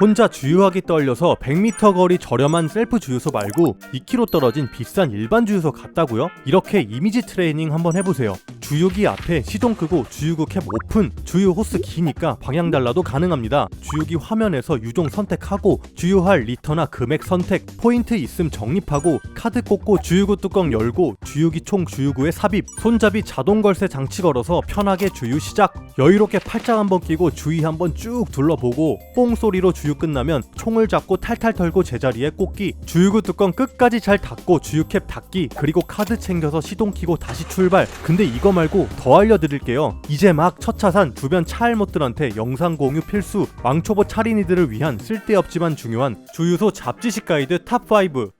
혼자 주유하기 떨려서 100m 거리 저렴한 셀프 주유소 말고 2km 떨어진 비싼 일반 주유소 갔다고요? 이렇게 이미지 트레이닝 한번 해보세요. 주유기 앞에 시동 끄고 주유구 캡 오픈, 주유 호스 기니까 방향 달라도 가능합니다. 주유기 화면에서 유종 선택하고 주유할 리터나 금액 선택, 포인트 있음 적립하고 카드 꽂고 주유구 뚜껑 열고 주유기 총 주유구에 삽입, 손잡이 자동 걸쇠 장치 걸어서 편하게 주유 시작. 여유롭게 팔짱 한번 끼고 주위 한번 쭉 둘러보고 뽕 소리로 주유 끝나면 총을 잡고 탈탈 털고 제자리에 꽂기. 주유구 뚜껑 끝까지 잘 닫고 주유캡 닫기. 그리고 카드 챙겨서 시동 키고 다시 출발. 근데 이거 말고 더 알려드릴게요. 이제 막 첫 차산 주변 차알못들한테 영상 공유 필수. 왕초보 차린이들을 위한 쓸데없지만 중요한 주유소 잡지식 가이드 탑5.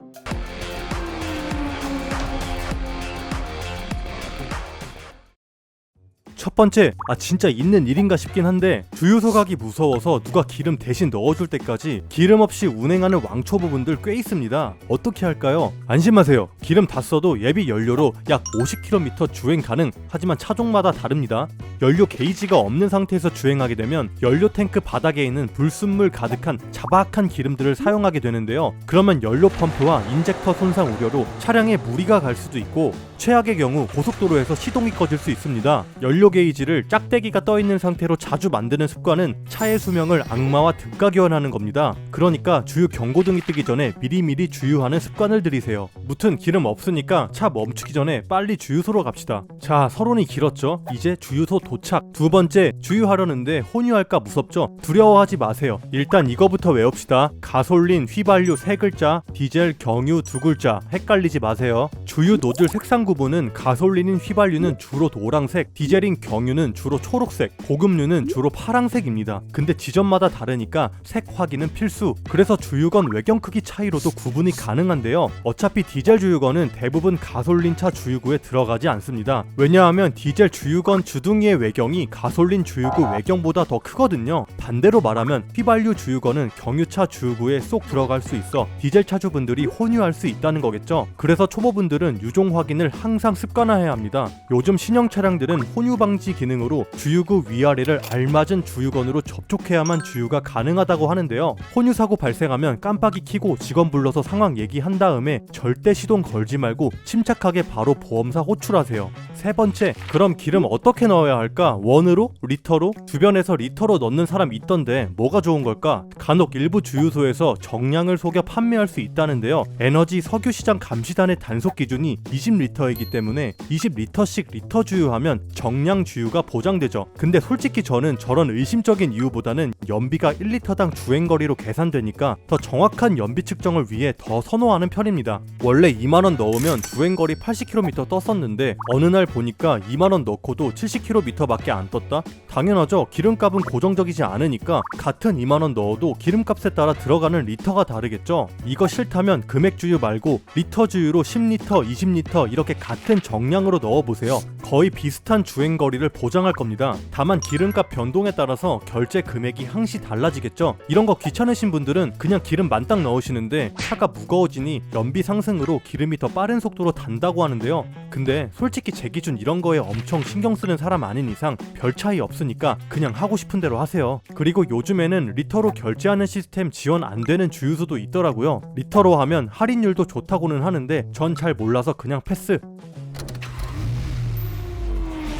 첫 번째, 아 진짜 있는 일인가 싶긴 한데 주유소 가기 무서워서 누가 기름 대신 넣어줄 때까지 기름 없이 운행하는 왕초보분들 꽤 있습니다. 어떻게 할까요? 안심하세요. 기름 다 써도 예비 연료로 약 50km 주행 가능. 하지만 차종마다 다릅니다. 연료 게이지가 없는 상태에서 주행하게 되면 연료 탱크 바닥에 있는 불순물 가득한 자박한 기름들을 사용하게 되는데요. 그러면 연료 펌프와 인젝터 손상 우려로 차량에 무리가 갈 수도 있고 최악의 경우 고속도로에서 시동이 꺼질 수 있습니다. 연료 게이지를 짝대기가 떠 있는 상태로 자주 만드는 습관은 차의 수명을 악마와 등가교환하는 겁니다. 그러니까 주유 경고등이 뜨기 전에 미리미리 주유하는 습관을 들이세요. 무튼 기름 없으니까 차 멈추기 전에 빨리 주유소로 갑시다. 자, 서론이 길었죠? 이제 주유소 도착. 두 번째, 주유하려는데 혼유할까 무섭죠? 두려워하지 마세요. 일단 이거부터 외웁시다. 가솔린, 휘발유 세 글자, 디젤, 경유 두 글자. 헷갈리지 마세요. 주유 노즐 색상 구분은 가솔린인 휘발유는 주로 노란색, 디젤인 경유는 주로 초록색, 고급류는 주로 파랑색입니다. 근데 지점마다 다르니까 색 확인은 필수. 그래서 주유건 외경 크기 차이로도 구분이 가능한데요. 어차피 디젤 주유건은 대부분 가솔린 차 주유구에 들어가지 않습니다. 왜냐하면 디젤 주유건 주둥이의 외경이 가솔린 주유구 외경보다 더 크거든요. 반대로 말하면 휘발유 주유건은 경유차 주유구에 쏙 들어갈 수 있어 디젤 차주분들이 혼유할 수 있다는 거겠죠. 그래서 초보분들은 유종 확인을 항상 습관화해야 합니다. 요즘 신형 차량들은 혼유 방지 기능으로 주유구 위아래를 알맞은 주유건으로 접촉해야만 주유가 가능하다고 하는데요. 혼유 사고 발생하면 깜빡이 켜고 직원 불러서 상황 얘기한 다음에 절대 시동 걸지 말고 침착하게 바로 보험사 호출하세요. 세 번째, 그럼 기름 어떻게 넣어야 할까? 원으로? 리터로? 주변에서 리터로 넣는 사람 있던데 뭐가 좋은 걸까? 간혹 일부 주유소에서 정량을 속여 판매할 수 있다는데요. 에너지 석유 시장 감시단의 단속 기준이 20리터이기 때문에 20리터씩 리터 주유하면 정량 주유가 보장되죠. 근데 솔직히 저는 저런 의심적인 이유보다는 연비가 1리터당 주행거리로 계산되니까 더 정확한 연비 측정을 위해 더 선호하는 편입니다. 원래 2만원 넣으면 주행거리 80km 떴었는데 어느 날 보니까 2만원 넣고도 70km밖에 안 떴다? 당연하죠. 기름값은 고정적이지 않으니까 같은 2만원 넣어도 기름값에 따라 들어가는 리터가 다르겠죠. 이거 싫다면 금액 주유 말고 리터 주유로 10리터, 20리터 이렇게 같은 정량으로 넣어보세요. 거의 비슷한 주행거리를 보장할 겁니다. 다만 기름값 변동에 따라서 결제 금액이 항시 달라지겠죠. 이런 거 귀찮으신 분들은 그냥 기름 만땅 넣으시는데 차가 무거워지니 연비 상승으로 기름이 더 빠른 속도로 단다고 하는데요. 근데 솔직히 제 기준 이런 거에 엄청 신경 쓰는 사람 아닌 이상 별 차이 없으니까 그냥 하고 싶은 대로 하세요. 그리고 요즘에는 리터로 결제하는 시스템 지원 안 되는 주유소도 있더라고요. 리터로 하면 할인율도 좋다고는 하는데 전 잘 몰라서 그냥 패스.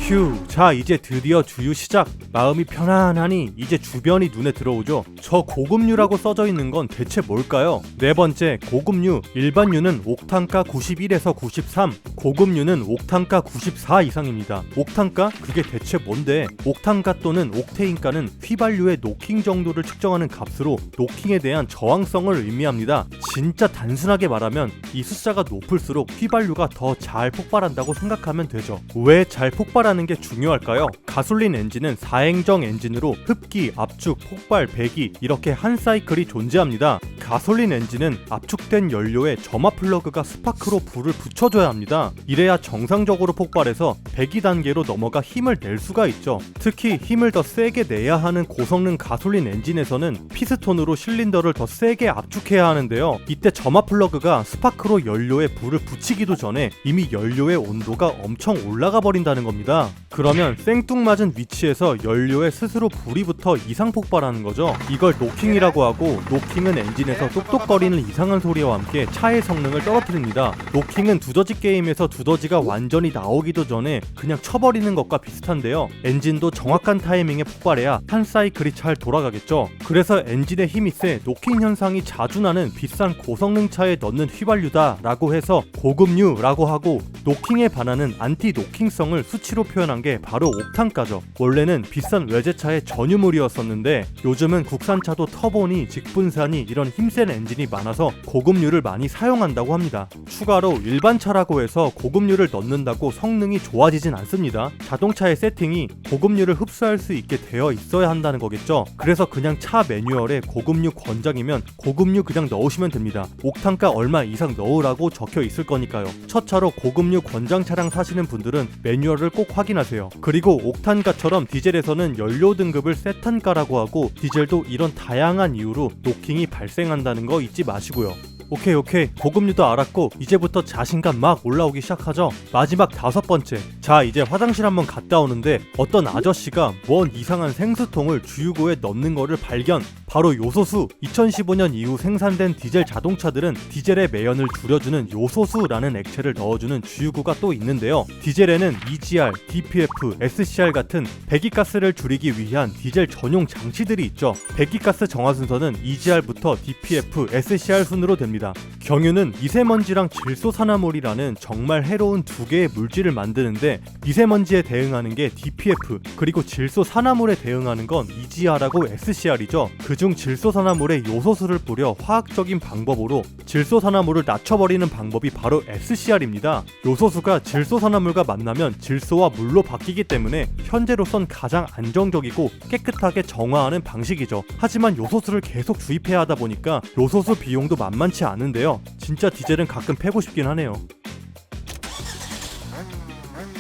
휴, 자 이제 드디어 주유 시작. 마음이 편안하니 이제 주변이 눈에 들어오죠. 저 고급류라고 써져 있는 건 대체 뭘까요? 네 번째, 고급류. 일반유는 옥탄가 91에서 93, 고급류는 옥탄가 94 이상입니다. 옥탄가? 그게 대체 뭔데? 옥탄가 또는 옥테인가는 휘발유의 노킹 정도를 측정하는 값으로 노킹에 대한 저항성을 의미합니다. 진짜 단순하게 말하면 이 숫자가 높을수록 휘발유가 더 잘 폭발한다고 생각하면 되죠. 왜 잘 폭발하는 게 중요할까요? 가솔린 엔진은 4행정 엔진으로 흡기, 압축, 폭발, 배기 이렇게 한 사이클이 존재합니다. 가솔린 엔진은 압축된 연료에 점화 플러그가 스파크로 불을 붙여줘야 합니다. 이래야 정상적으로 폭발해서 배기 단계로 넘어가 힘을 낼 수가 있죠. 특히 힘을 더 세게 내야 하는 고성능 가솔린 엔진에서는 피스톤으로 실린더를 더 세게 압축해야 하는데요. 이때 점화 플러그가 스파크로 연료에 불을 붙이기도 전에 이미 연료의 온도가 엄청 올라가 버린다는 겁니다. 그러면 생뚱맞은 위치에서 연료에 스스로 불이 붙어 이상 폭발하는 거죠. 이걸 노킹이라고 하고 노킹은 엔진에서 똑똑거리는 이상한 소리와 함께 차의 성능을 떨어뜨립니다. 노킹은 두더지 게임에서 두더지가 완전히 나오기도 전에 그냥 쳐버리는 것과 비슷한데요. 엔진도 정확한 타이밍에 폭발해야 한 사이클이 잘 돌아가겠죠. 그래서 엔진의 힘이 세 노킹 현상이 자주 나는 비싼 고성능 차에 넣는 휘발유다라고 해서 고급류라고 하고 노킹에 반하는 안티 노킹성을 수치로 표현한 게 바로 옥탄가죠. 원래는 비싼 외제차의 전유물이었었는데 요즘은 국산차도 터보니 직분산이 이런 힘센 엔진이 많아서 고급류를 많이 사용한다고 합니다. 추가로 일반 차라고 해서 고급류를 넣는다고 성능이 좋아지진 않습니다. 자동차의 세팅이 고급류를 흡수할 수 있게 되어 있어야 한다는 거겠죠. 그래서 그냥 차 매뉴얼에 고급류 권장이면 고급류 그냥 넣으시면 됩니다. 옥탄가 얼마 이상 넣으라고 적혀 있을 거니까요. 첫 차로 고급류 권장 차량 사시는 분들은 매뉴얼을 꼭 확인 하세요. 그리고 옥탄가처럼 디젤에서는 연료 등급을 세탄가라고 하고 디젤도 이런 다양한 이유로 노킹이 발생한다는 거 잊지 마시고요. 오케이 오케이 고급류도 알았고 이제부터 자신감 막 올라오기 시작하죠 마지막 다섯 번째 자 이제 화장실 한번 갔다 오는데 어떤 아저씨가 뭔 이상한 생수통을 주유구에 넣는 거를 발견 바로 요소수. 2015년 이후 생산된 디젤 자동차들은 디젤의 매연을 줄여주는 요소수라는 액체를 넣어주는 주유구가 또 있는데요. 디젤에는 EGR, DPF, SCR 같은 배기가스를 줄이기 위한 디젤 전용 장치들이 있죠. 배기가스 정화 순서는 EGR부터 DPF, SCR 순으로 됩니다. 경유는 미세먼지랑 질소산화물이라는 정말 해로운 두 개의 물질을 만드는데 미세먼지에 대응하는 게 DPF 그리고 질소산화물에 대응하는 건 EGR하고 SCR이죠. 그중 질소산화물에 요소수를 뿌려 화학적인 방법으로 질소산화물을 낮춰버리는 방법이 바로 SCR입니다. 요소수가 질소산화물과 만나면 질소와 물로 바뀌기 때문에 현재로선 가장 안정적이고 깨끗하게 정화하는 방식이죠. 하지만 요소수를 계속 주입해야 하다 보니까 요소수 비용도 만만치 않은데요. 진짜 디젤은 가끔 패고 싶긴 하네요.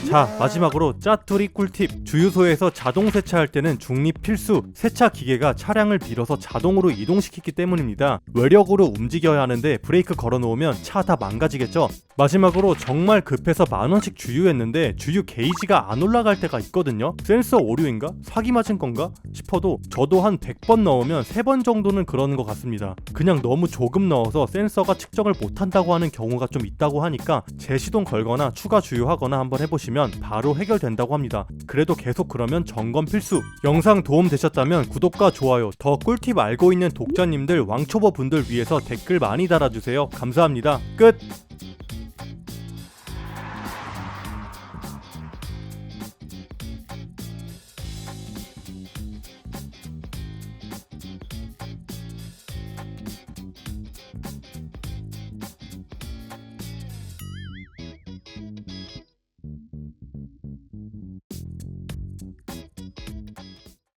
자 마지막으로 짜투리 꿀팁. 주유소에서 자동 세차할 때는 중립 필수. 세차 기계가 차량을 밀어서 자동으로 이동시키기 때문입니다. 외력으로 움직여야 하는데 브레이크 걸어놓으면 차 다 망가지겠죠 마지막으로 정말 급해서 만원씩 주유했는데 주유 게이지가 안 올라갈 때가 있거든요. 센서 오류인가? 사기 맞은 건가? 싶어도 저도 한 100번 넣으면 3번 정도는 그러는 것 같습니다. 그냥 너무 조금 넣어서 센서가 측정을 못한다고 하는 경우가 좀 있다고 하니까 재시동 걸거나 추가 주유하거나 한번 해보시면 바로 해결된다고 합니다. 그래도 계속 그러면 점검 필수. 영상 도움 되셨다면 구독과 좋아요 더 꿀팁 알고 있는 독자님들 왕초보 분들 위해서 댓글 많이 달아주세요. 감사합니다. 끝